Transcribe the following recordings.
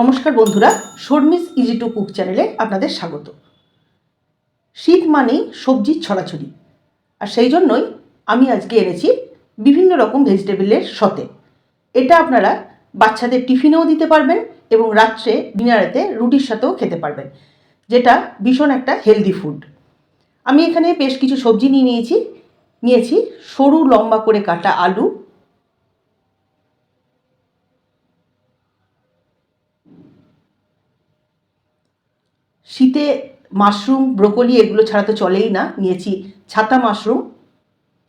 নমস্কার বন্ধুরা, Sharmi's easy to cook চ্যানেলে আপনাদের স্বাগত। শীত মানেই সবজির ছড়াছড়ি। আর সেই জন্যই আমি আজকে এনেছি বিভিন্ন রকম ভেজিটেবলের সতে। এটা আপনারা বাচ্চাদের টিফিনেও দিতে পারবেন এবং রাত্রে ডিনারেতে রুটির সাথেও খেতে পারবেন, যেটা ভীষণ একটা হেলদি ফুড আমি এখানে বেশ কিছু সবজি নিয়ে নিয়েছি। নিয়েছি সরু লম্বা করে কাটা আলু শীতে মাশরুম, ব্রোকলি এগুলো ছাড়া তো চলেই না, নিয়েছি ছাতা মাশরুম।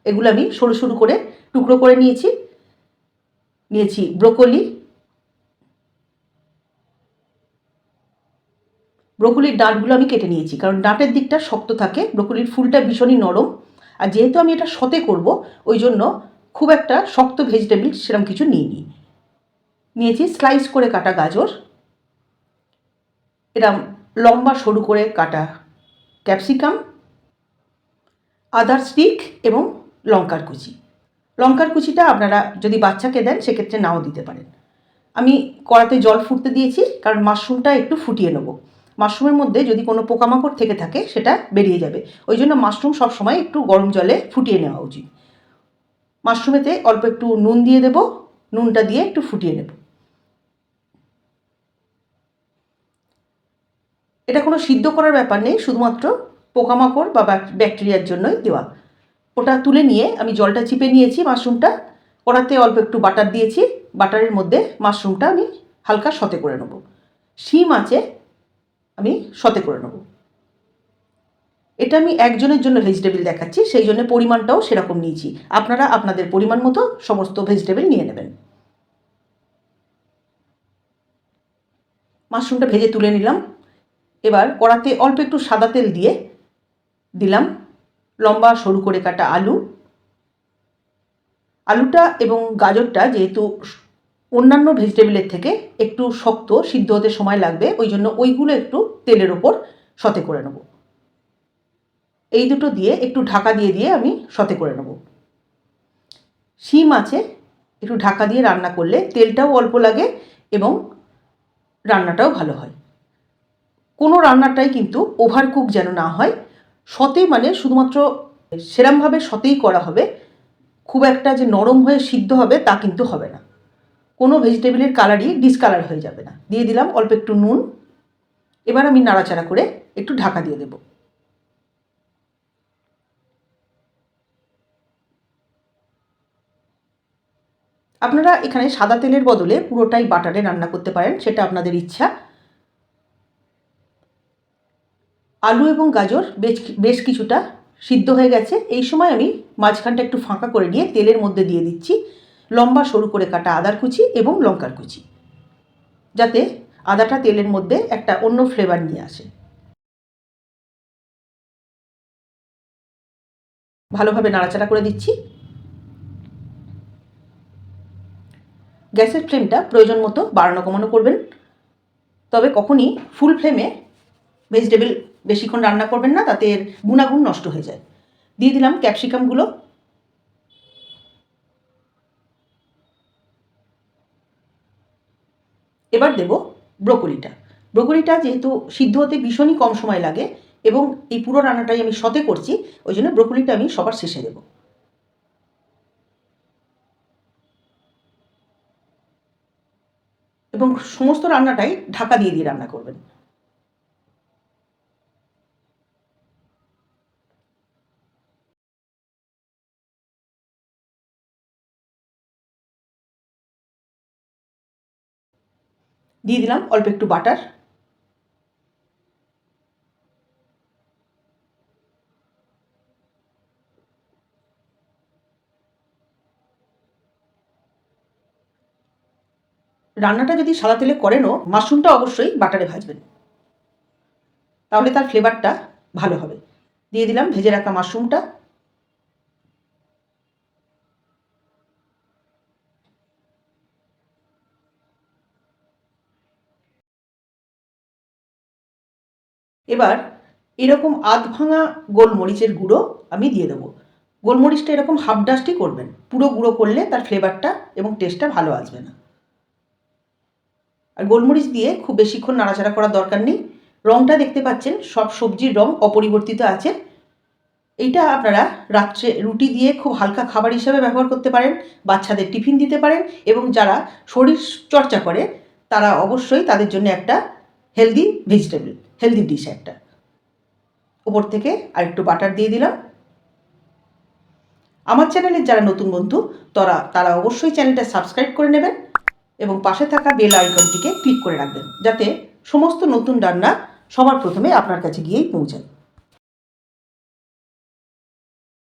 এগুলো আমি সরু সরু করে টুকরো করে নিয়েছি। নিয়েছি ব্রোকলি। ব্রোকলির ডাঁটগুলো আমি কেটে নিয়েছি, কারণ ডাঁটের দিকটা শক্ত থাকে, ব্রোকলির ফুলটা ভীষণই নরম। আর যেহেতু আমি এটা সতে করব, ওই জন্য খুব একটা শক্ত ভেজিটেবল সেরকম কিছু নিইনি। নিয়েছি স্লাইস করে কাটা গাজর। এরম লম্বা সরু করে কাটা ক্যাপসিকাম, আদার স্টিক এবং লঙ্কার কুচি। লঙ্কার কুচিটা আপনারা যদি বাচ্চাকে দেন, সেক্ষেত্রে নাও দিতে পারেন। আমি কড়াতে জল ফুটতে দিয়েছি, কারণ মাশরুমটা একটু ফুটিয়ে নেব। মাশরুমের মধ্যে যদি কোনো পোকামাকড় থেকে থাকে, সেটা বেরিয়ে যাবে। ওই জন্য মাশরুম সবসময় একটু গরম জলে ফুটিয়ে নেওয়া উচিত। মাশরুমেতে অল্প একটু নুন দিয়ে দেবো। নুনটা দিয়ে একটু ফুটিয়ে নেব। এটা কোনো সিদ্ধ করার ব্যাপার নেই, শুধুমাত্র পোকামাকড় বা ব্যাকটেরিয়ার জন্যই দেওয়া। ওটা তুলে নিয়ে আমি জলটা চিপে নিয়েছি মাশরুমটা। কড়াতে অল্প একটু বাটার দিয়েছি, বাটারের মধ্যে মাশরুমটা আমি হালকা সতে করে নেব। শিম আছে, আমি সতে করে নেব। এটা আমি একজনের জন্য ভেজিটেবল দেখাচ্ছি, সেই জন্য পরিমাণটাও সেরকম নিয়েছি। আপনারা আপনাদের পরিমাণ মতো সমস্ত ভেজিটেবল নিয়ে নেবেন। মাশরুমটা ভেজে তুলে নিলাম। এবার কড়াতে অল্প একটু সাদা তেল দিয়ে দিলাম লম্বা সরু করে কাটা আলু। আলুটা এবং গাজরটা যেহেতু অন্যান্য ভেজিটেবলের থেকে একটু শক্ত, সিদ্ধ হতে সময় লাগবে, ওই জন্য ওইগুলো একটু তেলের ওপর সতে করে নেব। এই দুটো দিয়ে একটু ঢাকা দিয়ে দিয়ে আমি সতে করে নেব। শিম আছে, একটু ঢাকা দিয়ে রান্না করলে তেলটাও অল্প লাগে এবং রান্নাটাও ভালো হয়। কোনো রান্নাটাই কিন্তু ওভার কুক যেন না হয় সতে মানে শুধুমাত্র সেরমভাবে সতেই করা হবে, খুব একটা যে নরম হয়ে সিদ্ধ হবে তা কিন্তু হবে না। কোনো ভেজিটেবলের কালারই ডিসকালার হয়ে যাবে না। দিয়ে দিলাম অল্প একটু নুন, এবার আমি নাড়াচাড়া করে একটু ঢাকা দিয়ে দেব। আপনারা এখানে সাদা তেলের বদলে পুরোটাই বাটারে রান্না করতে পারেন, সেটা আপনাদের ইচ্ছা। আলু এবং গাজর বেশ বেশ কিছুটা সিদ্ধ হয়ে গেছে। এই সময় আমি মাঝখানটা একটু ফাঁকা করে নিয়ে তেলের মধ্যে দিয়ে দিচ্ছি। লম্বা সরু করে কাটা আদার কুচি এবং লঙ্কার কুচি। যাতে আদাটা তেলের মধ্যে একটা অন্য ফ্লেভার নিয়ে আসে। ভালোভাবে নাড়াচাড়া করে দিচ্ছি। গ্যাসের ফ্লেমটা প্রয়োজন মতো বাড়ানো কমানো করবেন। তবে কখনই ফুল ফ্লেমে ভেজিটেবল বেশিক্ষণ রান্না করবেন না, তাতে এর গুণাগুণ নষ্ট হয়ে যায়। দিয়ে দিলাম ক্যাপসিকামগুলো এবার দেব ব্রোকলিটা। ব্রোকলিটা যেহেতু সিদ্ধ হতে ভীষণই কম সময় লাগে এবং এই পুরো রান্নাটাই আমি সতে করছি, ওই জন্য ব্রোকলিটা আমি সবার শেষে দেব। এবং সমস্ত রান্নাটাই ঢাকা দিয়ে দিয়ে রান্না করবেন। দিয়ে দিলাম অল্প একটু বাটার। রান্নাটা যদি সাদা তেলে করেনও, মাশরুমটা অবশ্যই বাটারে ভাজবেন। তাহলে তার ফ্লেভারটা ভালো হবে। দিয়ে দিলাম ভেজে রাখা মাশরুমটা। এবার এরকম আধ ভাঙা গোলমরিচের গুঁড়ো আমি দিয়ে দেবো। গোলমরিচটা এরকম হাফ ডাস্টই করবেন, পুরো গুঁড়ো করলে তার ফ্লেভারটা এবং টেস্টটা ভালো আসবে না। আর গোলমরিচ দিয়ে খুব বেশিক্ষণ নাড়াচাড়া করার দরকার নেই। রঙটা দেখতে পাচ্ছেন, সব সবজির রং অপরিবর্তিত আছে। এইটা আপনারা রাত্রে রুটি দিয়ে খুব হালকা খাবার হিসাবে ব্যবহার করতে পারেন, বাচ্চাদের টিফিন দিতে পারেন এবং যারা শরীর চর্চা করে, তারা অবশ্যই তাদের জন্য একটা হেলদি ভেজিটেবল হেলদি ডিশ একটা। ওপর থেকে আর একটু বাটার দিয়ে দিলাম। আমার চ্যানেলের যারা নতুন বন্ধু, তারা তারা অবশ্যই চ্যানেলটা সাবস্ক্রাইব করে নেবেন এবং পাশে থাকা বেল আইকনটিকে ক্লিক করে রাখবেন, যাতে সমস্ত নতুন রান্না সবার প্রথমে আপনার কাছে গিয়েই পৌঁছায়।